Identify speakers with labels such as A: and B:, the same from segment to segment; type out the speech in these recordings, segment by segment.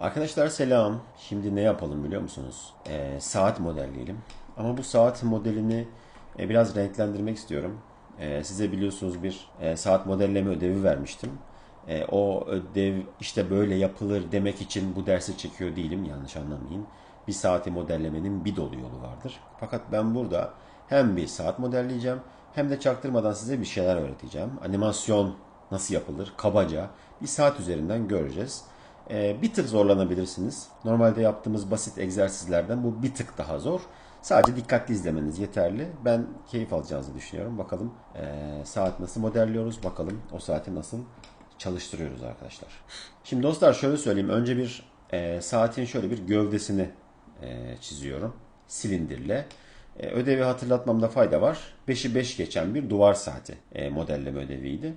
A: Arkadaşlar selam. Şimdi ne yapalım biliyor musunuz? Ee, saat modelleyelim. Ama bu saat modelini e, biraz renklendirmek istiyorum. Ee, size biliyorsunuz bir e, saat modelleme ödevi vermiştim. E, o ödev işte böyle yapılır demek için bu dersi çekiyor değilim yanlış anlamayın. Bir saati modellemenin bir dolu yolu vardır. Fakat ben burada hem bir saat modelleyeceğim hem de çaktırmadan size bir şeyler öğreteceğim. Animasyon nasıl yapılır kabaca bir saat üzerinden göreceğiz. Ee, bir tık zorlanabilirsiniz. Normalde yaptığımız basit egzersizlerden bu bir tık daha zor. Sadece dikkatli izlemeniz yeterli. Ben keyif alacağınızı düşünüyorum. Bakalım ee, saat nasıl modelliyoruz. Bakalım o saati nasıl çalıştırıyoruz arkadaşlar. Şimdi dostlar şöyle söyleyeyim. Önce bir e, saatin şöyle bir gövdesini e, çiziyorum. Silindirle. E, ödevi hatırlatmamda fayda var. 5'i 5 geçen bir duvar saati e, modelleme ödeviydi.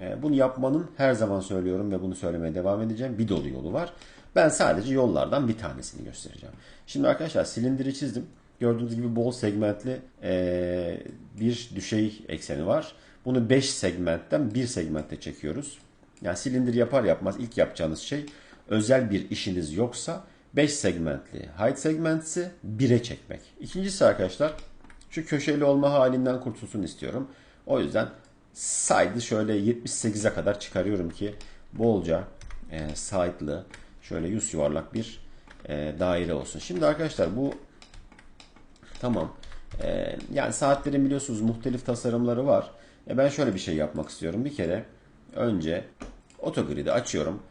A: E, bunu yapmanın her zaman söylüyorum ve bunu söylemeye devam edeceğim. Bir dolu yolu var. Ben sadece yollardan bir tanesini göstereceğim. Şimdi arkadaşlar silindiri çizdim. Gördüğünüz gibi bol segmentli e, bir düşey ekseni var. Bunu 5 segmentten bir segmentte çekiyoruz. Yani silindir yapar yapmaz ilk yapacağınız şey özel bir işiniz yoksa 5 segmentli height segmentsi 1'e çekmek. İkincisi arkadaşlar şu köşeli olma halinden kurtulsun istiyorum. O yüzden side'ı şöyle 78'e kadar çıkarıyorum ki bolca e, side'lı şöyle yüz yuvarlak bir e, daire olsun. Şimdi arkadaşlar bu tamam. E, yani saatlerin biliyorsunuz muhtelif tasarımları var. E, ben şöyle bir şey yapmak istiyorum. Bir kere önce otogrid'i açıyorum.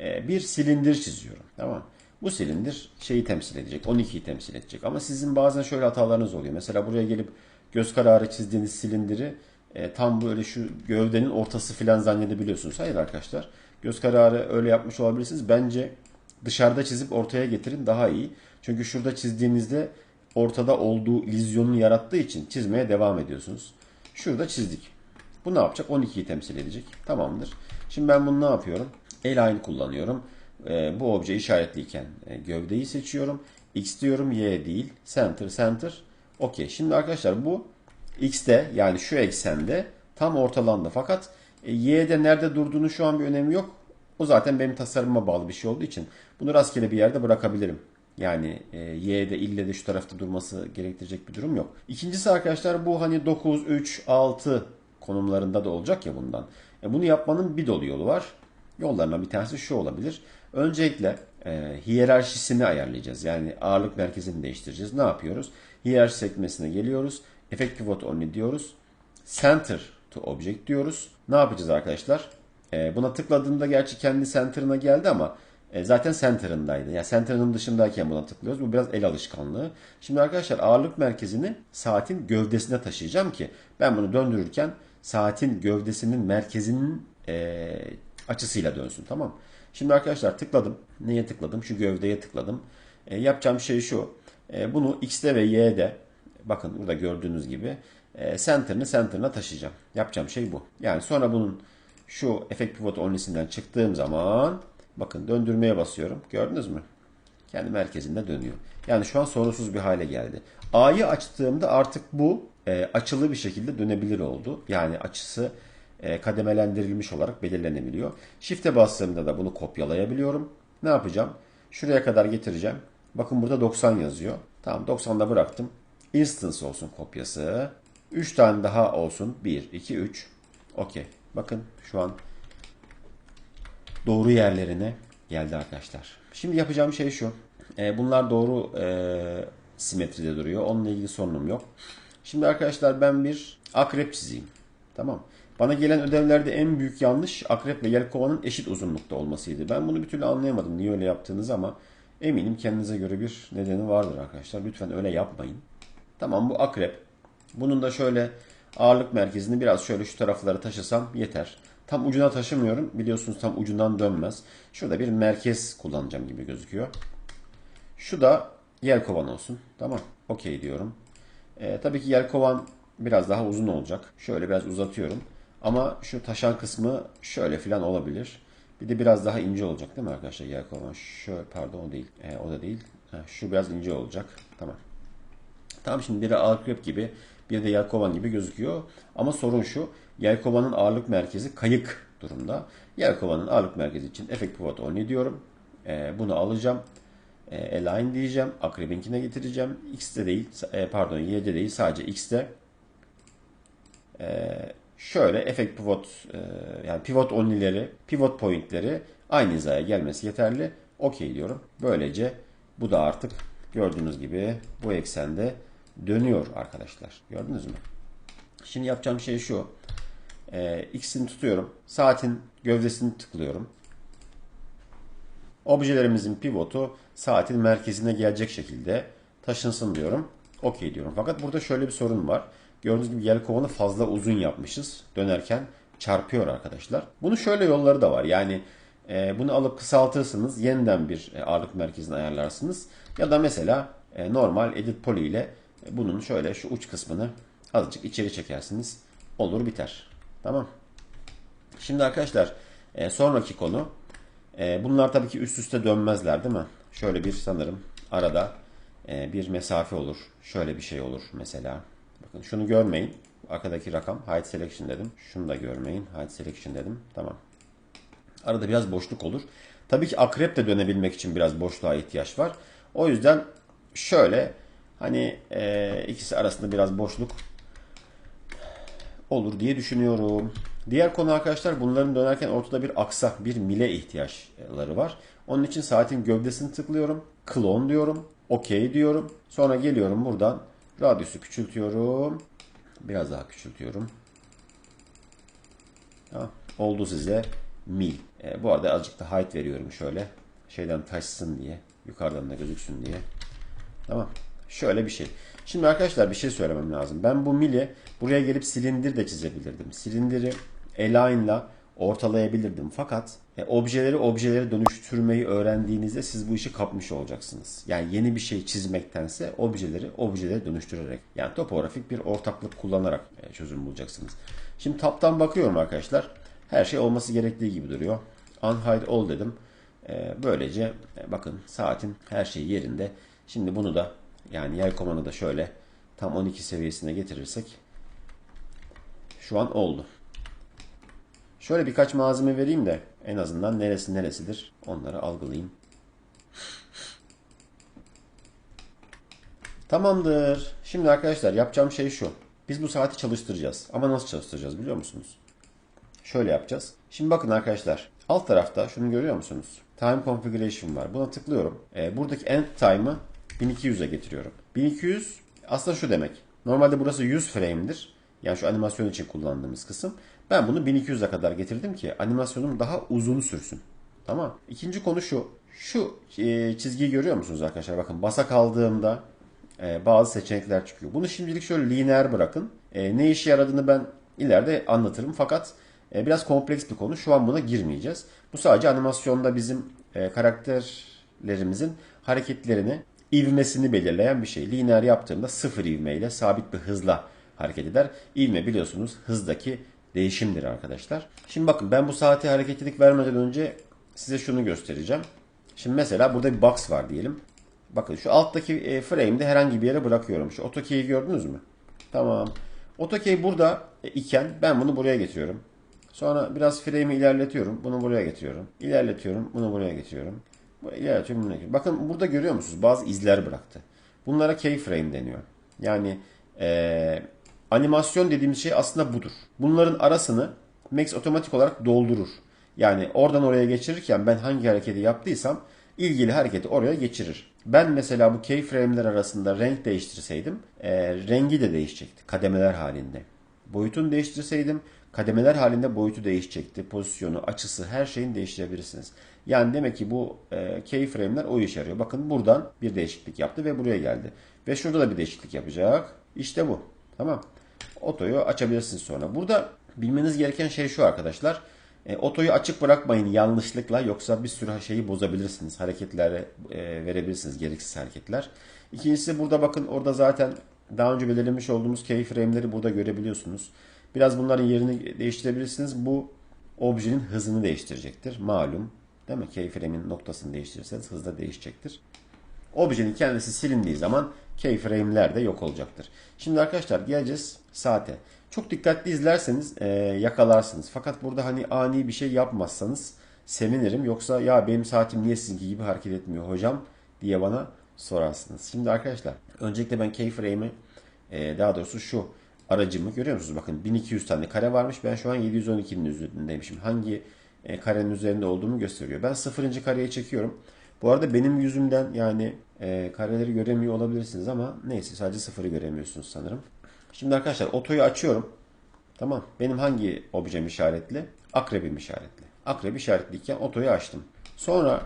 A: E, bir silindir çiziyorum. Tamam bu silindir şeyi temsil edecek. 12'yi temsil edecek. Ama sizin bazen şöyle hatalarınız oluyor. Mesela buraya gelip göz kararı çizdiğiniz silindiri e, tam böyle şu gövdenin ortası falan zannedebiliyorsunuz. Hayır arkadaşlar. Göz kararı öyle yapmış olabilirsiniz. Bence dışarıda çizip ortaya getirin daha iyi. Çünkü şurada çizdiğinizde ortada olduğu illüzyonunu yarattığı için çizmeye devam ediyorsunuz. Şurada çizdik. Bu ne yapacak? 12'yi temsil edecek. Tamamdır. Şimdi ben bunu ne yapıyorum? El aynı kullanıyorum. E, bu obje işaretliyken e, gövdeyi seçiyorum. X diyorum Y değil. Center center. Okey. Şimdi arkadaşlar bu X'te yani şu eksende tam ortalandı. Fakat e, Y'de nerede durduğunu şu an bir önemi yok. O zaten benim tasarımıma bağlı bir şey olduğu için bunu rastgele bir yerde bırakabilirim. Yani e, Y'de ille de şu tarafta durması gerektirecek bir durum yok. İkincisi arkadaşlar bu hani 9, 3, 6 konumlarında da olacak ya bundan. E, bunu yapmanın bir dolu yolu var. Yollarından bir tanesi şu olabilir. Öncelikle e, hiyerarşisini ayarlayacağız. Yani ağırlık merkezini değiştireceğiz. Ne yapıyoruz? Hiyerarşi sekmesine geliyoruz. Effect Pivot Only diyoruz. Center to Object diyoruz. Ne yapacağız arkadaşlar? E, buna tıkladığımda gerçi kendi center'ına geldi ama e, zaten center'ındaydı. Yani center'ının dışındayken buna tıklıyoruz. Bu biraz el alışkanlığı. Şimdi arkadaşlar ağırlık merkezini saatin gövdesine taşıyacağım ki ben bunu döndürürken saatin gövdesinin merkezinin e, açısıyla dönsün. Tamam Şimdi arkadaşlar tıkladım. Neye tıkladım? Şu gövdeye tıkladım. E, yapacağım şey şu. E, bunu X'de ve Y'de bakın burada gördüğünüz gibi e, center'ını center'ına taşıyacağım. Yapacağım şey bu. Yani sonra bunun şu Effect Pivot Only'sinden çıktığım zaman bakın döndürmeye basıyorum. Gördünüz mü? Kendi merkezinde dönüyor. Yani şu an sorunsuz bir hale geldi. A'yı açtığımda artık bu e, açılı bir şekilde dönebilir oldu. Yani açısı e, kademelendirilmiş olarak belirlenebiliyor. Shift'e bastığımda da bunu kopyalayabiliyorum. Ne yapacağım? Şuraya kadar getireceğim. Bakın burada 90 yazıyor. Tamam 90'da bıraktım. Instance olsun kopyası. 3 tane daha olsun. 1, 2, 3. Okey. Bakın şu an doğru yerlerine geldi arkadaşlar. Şimdi yapacağım şey şu. E, bunlar doğru e, simetride duruyor. Onunla ilgili sorunum yok. Şimdi arkadaşlar ben bir akrep çizeyim. Tamam. Bana gelen ödevlerde en büyük yanlış akrep ve yelkovanın eşit uzunlukta olmasıydı. Ben bunu bir türlü anlayamadım niye öyle yaptığınız ama eminim kendinize göre bir nedeni vardır arkadaşlar. Lütfen öyle yapmayın. Tamam bu akrep. Bunun da şöyle ağırlık merkezini biraz şöyle şu taraflara taşısam yeter. Tam ucuna taşımıyorum. Biliyorsunuz tam ucundan dönmez. Şurada bir merkez kullanacağım gibi gözüküyor. Şu da yelkovan olsun. Tamam. Okey diyorum. Ee, tabii ki yelkovan biraz daha uzun olacak. Şöyle biraz uzatıyorum. Ama şu taşan kısmı şöyle filan olabilir. Bir de biraz daha ince olacak değil mi arkadaşlar yelkovan? Şöyle pardon o değil. E, o da değil. Ha, şu biraz ince olacak. Tamam. Tamam şimdi biri akrep gibi bir de yelkovan gibi gözüküyor. Ama sorun şu. Yelkovanın ağırlık merkezi kayık durumda. Yelkovanın ağırlık merkezi için efekt pivot only diyorum. E, bunu alacağım. E, align diyeceğim. Akrebinkine getireceğim. X'te değil, e, pardon Y'de değil sadece X'te. E, şöyle efekt pivot e, yani pivot only'leri, pivot point'leri aynı hizaya gelmesi yeterli. Okey diyorum. Böylece bu da artık gördüğünüz gibi bu eksende dönüyor arkadaşlar. Gördünüz mü? Şimdi yapacağım şey şu. E, X'ini tutuyorum. Saatin gövdesini tıklıyorum. Objelerimizin pivotu saatin merkezine gelecek şekilde taşınsın diyorum. Okey diyorum. Fakat burada şöyle bir sorun var. Gördüğünüz gibi yelkovanı fazla uzun yapmışız. Dönerken çarpıyor arkadaşlar. Bunun şöyle yolları da var. Yani e, bunu alıp kısaltırsınız. Yeniden bir e, ağırlık merkezini ayarlarsınız. Ya da mesela e, normal edit poly ile bunun şöyle şu uç kısmını azıcık içeri çekersiniz. Olur biter. Tamam. Şimdi arkadaşlar e, sonraki konu e, bunlar tabii ki üst üste dönmezler değil mi? Şöyle bir sanırım arada e, bir mesafe olur. Şöyle bir şey olur mesela. Bakın şunu görmeyin. Arkadaki rakam height selection dedim. Şunu da görmeyin. Height selection dedim. Tamam. Arada biraz boşluk olur. Tabii ki akrep de dönebilmek için biraz boşluğa ihtiyaç var. O yüzden şöyle hani e, ikisi arasında biraz boşluk olur diye düşünüyorum. Diğer konu arkadaşlar bunların dönerken ortada bir aksa, bir mile ihtiyaçları var. Onun için saatin gövdesini tıklıyorum. Clone diyorum. OK diyorum. Sonra geliyorum buradan. Radyüsü küçültüyorum. Biraz daha küçültüyorum. Ha, oldu size mil. E, bu arada azıcık da height veriyorum şöyle. Şeyden taşsın diye. Yukarıdan da gözüksün diye. Tamam. Şöyle bir şey. Şimdi arkadaşlar bir şey söylemem lazım. Ben bu mili buraya gelip silindir de çizebilirdim. Silindiri align'la ortalayabilirdim. Fakat e, objeleri objeleri dönüştürmeyi öğrendiğinizde siz bu işi kapmış olacaksınız. Yani yeni bir şey çizmektense objeleri objelere dönüştürerek yani topografik bir ortaklık kullanarak e, çözüm bulacaksınız. Şimdi taptan bakıyorum arkadaşlar. Her şey olması gerektiği gibi duruyor. Unhide all dedim. E, böylece e, bakın saatin her şeyi yerinde. Şimdi bunu da yani yay komanı da şöyle tam 12 seviyesine getirirsek şu an oldu. Şöyle birkaç malzeme vereyim de en azından neresi neresidir onları algılayayım. Tamamdır. Şimdi arkadaşlar yapacağım şey şu. Biz bu saati çalıştıracağız. Ama nasıl çalıştıracağız biliyor musunuz? Şöyle yapacağız. Şimdi bakın arkadaşlar. Alt tarafta şunu görüyor musunuz? Time Configuration var. Buna tıklıyorum. E, buradaki End Time'ı 1200'e getiriyorum. 1200 aslında şu demek. Normalde burası 100 frame'dir. Yani şu animasyon için kullandığımız kısım. Ben bunu 1200'e kadar getirdim ki animasyonum daha uzun sürsün. Tamam. İkinci konu şu. Şu e, çizgiyi görüyor musunuz arkadaşlar? Bakın basa kaldığımda e, bazı seçenekler çıkıyor. Bunu şimdilik şöyle lineer bırakın. E, ne işe yaradığını ben ileride anlatırım. Fakat biraz kompleks bir konu. Şu an buna girmeyeceğiz. Bu sadece animasyonda bizim karakterlerimizin hareketlerini ivmesini belirleyen bir şey. Lineer yaptığımda sıfır ivmeyle sabit bir hızla hareket eder. İvme biliyorsunuz hızdaki değişimdir arkadaşlar. Şimdi bakın ben bu saate hareketlilik vermeden önce size şunu göstereceğim. Şimdi mesela burada bir box var diyelim. Bakın şu alttaki e, frame'de herhangi bir yere bırakıyorum. Şu AutoKey'i gördünüz mü? Tamam. AutoKey burada e, iken ben bunu buraya getiriyorum. Sonra biraz frame'i ilerletiyorum. Bunu buraya getiriyorum. İlerletiyorum. Bunu buraya getiriyorum. Bunu getiriyorum. Bakın burada görüyor musunuz? Bazı izler bıraktı. Bunlara keyframe deniyor. Yani eee Animasyon dediğimiz şey aslında budur. Bunların arasını Max otomatik olarak doldurur. Yani oradan oraya geçirirken ben hangi hareketi yaptıysam ilgili hareketi oraya geçirir. Ben mesela bu keyframe'ler arasında renk değiştirseydim e, rengi de değişecekti kademeler halinde. Boyutunu değiştirseydim kademeler halinde boyutu değişecekti. Pozisyonu, açısı her şeyini değiştirebilirsiniz. Yani demek ki bu e, keyframe'ler o iş yarıyor. Bakın buradan bir değişiklik yaptı ve buraya geldi. Ve şurada da bir değişiklik yapacak. İşte bu. Tamam. Otoyu açabilirsiniz sonra. Burada bilmeniz gereken şey şu arkadaşlar. E, otoyu açık bırakmayın yanlışlıkla yoksa bir sürü şeyi bozabilirsiniz. Hareketlere e, verebilirsiniz gereksiz hareketler. İkincisi burada bakın orada zaten daha önce belirlemiş olduğumuz keyframe'leri burada görebiliyorsunuz. Biraz bunların yerini değiştirebilirsiniz. Bu objenin hızını değiştirecektir. Malum. Değil mi? Keyframe'in noktasını değiştirirseniz hız da değişecektir. Objenin kendisi silindiği zaman keyframe'ler de yok olacaktır. Şimdi arkadaşlar geleceğiz saate. Çok dikkatli izlerseniz e, yakalarsınız. Fakat burada hani ani bir şey yapmazsanız sevinirim. Yoksa ya benim saatim niye sizinki gibi hareket etmiyor hocam diye bana sorarsınız. Şimdi arkadaşlar öncelikle ben keyframe'i e, daha doğrusu şu aracımı görüyor musunuz? Bakın 1200 tane kare varmış. Ben şu an 712'nin üzerindeymişim. Hangi e, karenin üzerinde olduğumu gösteriyor. Ben sıfırıncı kareyi çekiyorum. Bu arada benim yüzümden yani e, kareleri göremiyor olabilirsiniz ama neyse sadece sıfırı göremiyorsunuz sanırım. Şimdi arkadaşlar otoyu açıyorum. Tamam. Benim hangi objem işaretli? Akrebim işaretli. Akrep işaretliyken otoyu açtım. Sonra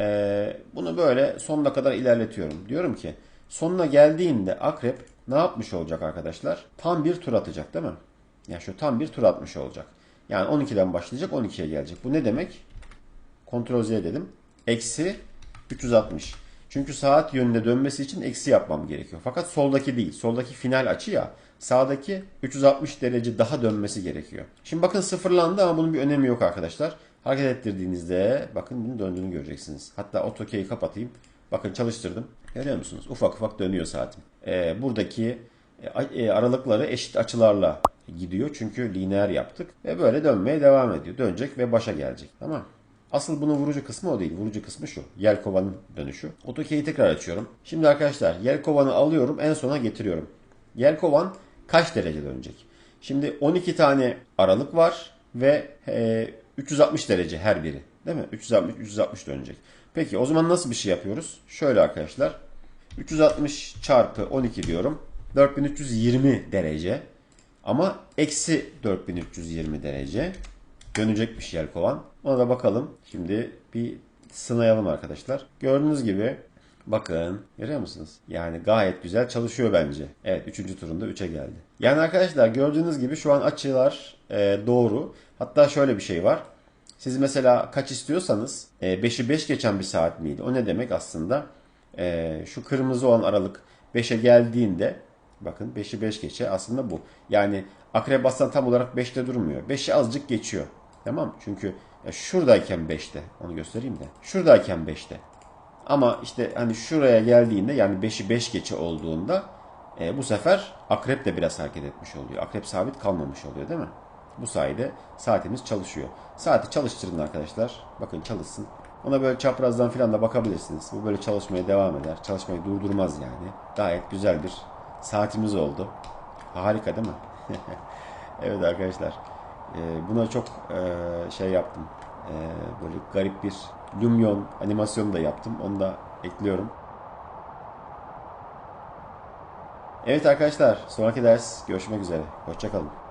A: e, bunu böyle sonuna kadar ilerletiyorum. Diyorum ki sonuna geldiğinde akrep ne yapmış olacak arkadaşlar? Tam bir tur atacak değil mi? Yani şu tam bir tur atmış olacak. Yani 12'den başlayacak 12'ye gelecek. Bu ne demek? Kontrol Z dedim. Eksi 360. Çünkü saat yönünde dönmesi için eksi yapmam gerekiyor. Fakat soldaki değil. Soldaki final açı ya. Sağdaki 360 derece daha dönmesi gerekiyor. Şimdi bakın sıfırlandı ama bunun bir önemi yok arkadaşlar. Hareket ettirdiğinizde bakın bunun döndüğünü göreceksiniz. Hatta AutoKey'i kapatayım. Bakın çalıştırdım. Görüyor musunuz? Ufak ufak dönüyor saatim. Ee, buradaki e, aralıkları eşit açılarla gidiyor. Çünkü lineer yaptık. Ve böyle dönmeye devam ediyor. Dönecek ve başa gelecek. Tamam Asıl bunun vurucu kısmı o değil. Vurucu kısmı şu. Yelkovanın dönüşü. AutoKey'i tekrar açıyorum. Şimdi arkadaşlar yelkovanı alıyorum en sona getiriyorum. Yelkovan kaç derece dönecek? Şimdi 12 tane aralık var ve e, 360 derece her biri. Değil mi? 360 360 dönecek. Peki o zaman nasıl bir şey yapıyoruz? Şöyle arkadaşlar. 360 çarpı 12 diyorum. 4320 derece. Ama eksi 4320 derece dönecekmiş yelkovan. Ona da bakalım. Şimdi bir sınayalım arkadaşlar. Gördüğünüz gibi bakın görüyor musunuz? Yani gayet güzel çalışıyor bence. Evet 3. turunda 3'e geldi. Yani arkadaşlar gördüğünüz gibi şu an açılar e, doğru. Hatta şöyle bir şey var. Siz mesela kaç istiyorsanız 5'i e, 5 geçen bir saat miydi? O ne demek aslında? E, şu kırmızı olan aralık 5'e geldiğinde bakın 5'i 5 geçe aslında bu. Yani akrep aslan tam olarak 5'te durmuyor. 5'i azıcık geçiyor. Tamam Çünkü ya şuradayken 5'te. Onu göstereyim de. Şuradayken 5'te. Ama işte hani şuraya geldiğinde yani 5'i 5 geçe olduğunda e, bu sefer akrep de biraz hareket etmiş oluyor. Akrep sabit kalmamış oluyor değil mi? Bu sayede saatimiz çalışıyor. Saati çalıştırın arkadaşlar. Bakın çalışsın. Ona böyle çaprazdan filan da bakabilirsiniz. Bu böyle çalışmaya devam eder. Çalışmayı durdurmaz yani. Gayet güzel bir saatimiz oldu. Harika değil mi? evet arkadaşlar. E, buna çok e, şey yaptım. E, böyle garip bir Lumion animasyonu da yaptım. Onu da ekliyorum. Evet arkadaşlar sonraki ders görüşmek üzere. Hoşçakalın.